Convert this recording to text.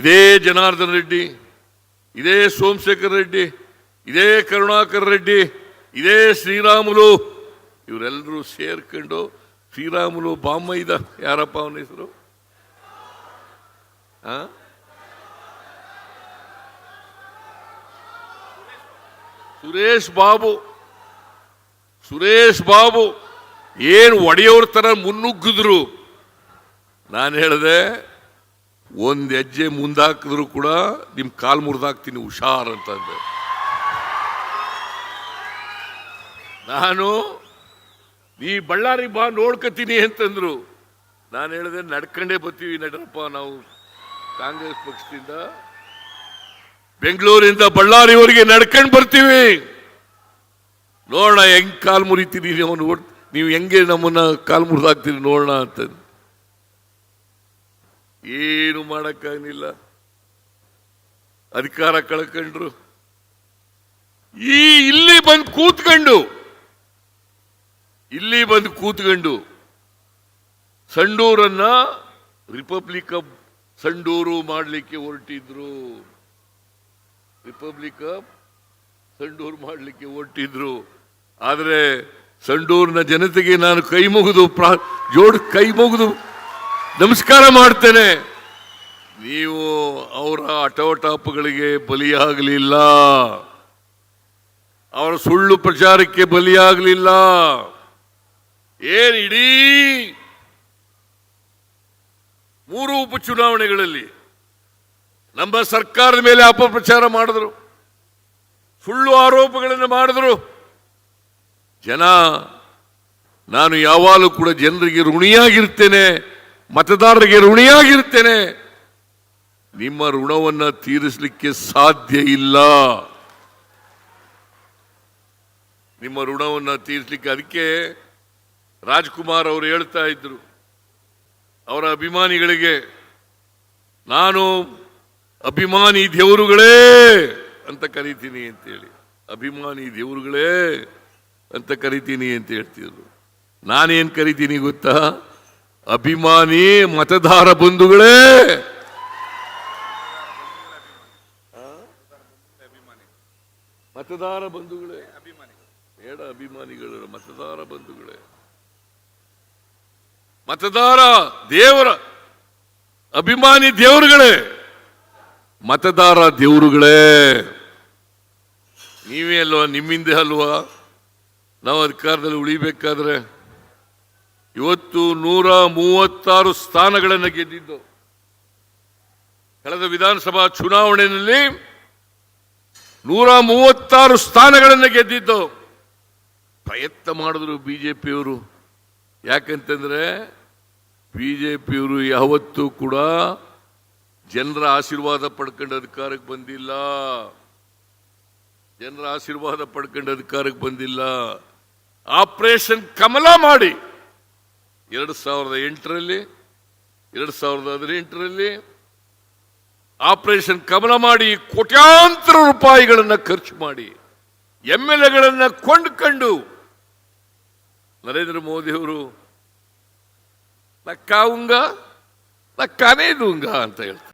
ಇದೇ ಜನಾರ್ದನ ರೆಡ್ಡಿ, ಇದೇ ಸೋಮಶೇಖರ್ ರೆಡ್ಡಿ, ಇದೇ ಕರುಣಾಕರ್ ರೆಡ್ಡಿ, ಇದೇ ಶ್ರೀರಾಮುಲು ಇವರೆಲ್ಲರೂ ಸೇರ್ಕೊಂಡು ಶ್ರೀರಾಮುಲು ಬಾಮೈದ ಯಾರಪ್ಪ ಅವನ ಹೆಸರು? ಸುರೇಶ್ ಬಾಬು ಸುರೇಶ್ ಬಾಬು, ಏನು ಒಡೆಯವ್ರ ತರ ಮುನ್ನುಗ್ಗಿದ್ರು? ನಾನು ಹೇಳಿದೆ ಒಂದ್ ಹೆಜ್ಜೆ ಮುಂದಾಕಿದ್ರು ಕೂಡ ನಿಮ್ ಕಾಲು ಮುರಿದಾಕ್ತೀನಿ, ಹುಷಾರ್ ಅಂತಂದೆ ನಾನು, ನೀ ಬಳ್ಳಾರಿ ಬಾ, ನೋಡ್ಕತೀನಿ ಅಂತಂದ್ರು. ನಾನು ಹೇಳಿದೆ, ನಡ್ಕೊಂಡೇ ಬರ್ತೀವಿ ನಡ್ರಪ್ಪ, ನಾವು ಕಾಂಗ್ರೆಸ್ ಪಕ್ಷದಿಂದ ಬೆಂಗಳೂರಿಂದ ಬಳ್ಳಾರಿವರೆಗೆ ನಡ್ಕೊಂಡು ಬರ್ತೀವಿ. ನೋಡೋಣ, ಹೆಂಗ್ ಕಾಲು ಮುರಿತೀರಿ ನೀವು ನೋಡ್, ನೀವು ಹೆಂಗೆ ನಮ್ಮನ್ನ ಕಾಲು ಮುರಿದಾಕ್ತೀರಿ, ನೋಡೋಣ ಅಂತ ಏನು ಮಾಡಕ್ಕಾಗಲಿಲ್ಲ. ಅಧಿಕಾರ ಕಳ್ಕೊಂಡ್ರು. ಈ ಇಲ್ಲಿ ಬಂದು ಕೂತ್ಕೊಂಡು, ಇಲ್ಲಿ ಬಂದು ಕೂತ್ಕೊಂಡು, ಸಂಡೂರನ್ನ ರಿಪಬ್ಲಿಕ್ ಆಫ್ ಸಂಡೂರು ಮಾಡಲಿಕ್ಕೆ ಹೊರಟಿದ್ರು. ರಿಪಬ್ಲಿಕ್ ಆಫ್ ಸಂಡೂರು ಮಾಡಲಿಕ್ಕೆ ಹೊರಟಿದ್ರು. ಆದರೆ ಸಂಡೂರಿನ ಜನತೆಗೆ ನಾನು ಕೈ ಮುಗಿದು ಪ್ರಾ ಜೋಡ್ ಕೈ ಮುಗಿದು ನಮಸ್ಕಾರ ಮಾಡ್ತೇನೆ. ನೀವು ಅವರ ಅಟವಟಾಪಗಳಿಗೆ ಬಲಿಯಾಗಲಿಲ್ಲ. ಅವರ ಸುಳ್ಳು ಪ್ರಚಾರಕ್ಕೆ ಬಲಿಯಾಗಲಿಲ್ಲ. ಏನ್ ಇಡೀ ಮೂರು ಉಪಚುನಾವಣೆಗಳಲ್ಲಿ ನಮ್ಮ ಸರ್ಕಾರದ ಮೇಲೆ ಅಪಪ್ರಚಾರ ಮಾಡಿದ್ರು. ಸುಳ್ಳು ಆರೋಪಗಳನ್ನು ಮಾಡಿದ್ರು. ಜನ, ನಾನು ಯಾವಾಗಲೂ ಕೂಡ ಜನರಿಗೆ ಋಣಿಯಾಗಿರ್ತೇನೆ. ಮತದಾರರಿಗೆ ಋಣಿಯಾಗಿರ್ತೇನೆ ನಿಮ್ಮ ಋಣವನ್ನ ತೀರಿಸಲಿಕ್ಕೆ ಸಾಧ್ಯ ಇಲ್ಲ. ನಿಮ್ಮ ಋಣವನ್ನ ತೀರಿಸಲಿಕ್ಕೆ ಅದಕ್ಕೆ ರಾಜ್ಕುಮಾರ್ ಅವರು ಹೇಳ್ತಾ ಇದ್ರು. ಅವರ ಅಭಿಮಾನಿಗಳಿಗೆ, ನಾನು ಅಭಿಮಾನಿ ದೇವರುಗಳೇ ಅಂತ ಕರಿತೀನಿ ಅಂತೇಳಿ ಅಭಿಮಾನಿ ದೇವರುಗಳೇ ಅಂತ ಕರಿತೀನಿ ಅಂತ ಹೇಳ್ತಿದ್ರು. ನಾನೇನು ಕರಿತೀನಿ ಗೊತ್ತಾ? ಅಭಿಮಾನಿ ಮತದಾರ ಬಂಧುಗಳೇ? ಮತದಾರ ಬಂಧುಗಳೇ? ಬೇಡ ಅಭಿಮಾನಿಗಳು, ಮತದಾರ ಬಂಧುಗಳೇ. ಮತದಾರ ದೇವರ, ಅಭಿಮಾನಿ ದೇವರುಗಳೇ! ಮತದಾರ ದೇವರುಗಳೇ! ನೀವೇ ಅಲ್ವಾ, ನಿಮ್ಮಿಂದ ಅಲ್ವಾ? ನಾವು ಅಧಿಕಾರದಲ್ಲಿ ಉಳಿಬೇಕಾದ್ರೆ? ಇವತ್ತು ನೂರ ಮೂವತ್ತಾರು ಸ್ಥಾನಗಳನ್ನು ಗೆದ್ದಿದ್ದು. ಕಳೆದ ವಿಧಾನಸಭಾ ಚುನಾವಣೆಯಲ್ಲಿ ನೂರ ಮೂವತ್ತಾರು ಸ್ಥಾನಗಳನ್ನು ಗೆದ್ದಿದ್ದು. ಪ್ರಯತ್ನ ಮಾಡಿದ್ರು ಬಿಜೆಪಿಯವರು. ಯಾಕಂತಂದ್ರೆ ಬಿಜೆಪಿಯವರು ಯಾವತ್ತೂ ಕೂಡ ಜನರ ಆಶೀರ್ವಾದ ಪಡ್ಕೊಂಡು ಅಧಿಕಾರಕ್ಕೆ ಬಂದಿಲ್ಲ. ಜನರ ಆಶೀರ್ವಾದ ಪಡ್ಕೊಂಡು ಅಧಿಕಾರಕ್ಕೆ ಬಂದಿಲ್ಲ. ಆಪರೇಷನ್ ಕಮಲ ಮಾಡಿ ಎರಡು ಸಾವಿರದ ಎಂಟರಲ್ಲಿ, ಎರಡು ಸಾವಿರದ ಹದಿನೆಂಟರಲ್ಲಿ ಆಪರೇಷನ್ ಕಮಲ ಮಾಡಿ ಕೋಟ್ಯಾಂತರ ರೂಪಾಯಿಗಳನ್ನು ಖರ್ಚು ಮಾಡಿ, ಎಂ ಎಲ್ ಎಗಳನ್ನು ಕೊಂಡ್ಕೊಂಡು ನರೇಂದ್ರ ಮೋದಿ ಅವರು, ನಕ್ಕಾವುಂಗ ನಕ್ಕಾನೇ ದೂಂಗ ಅಂತ ಹೇಳ್ತಾರೆ.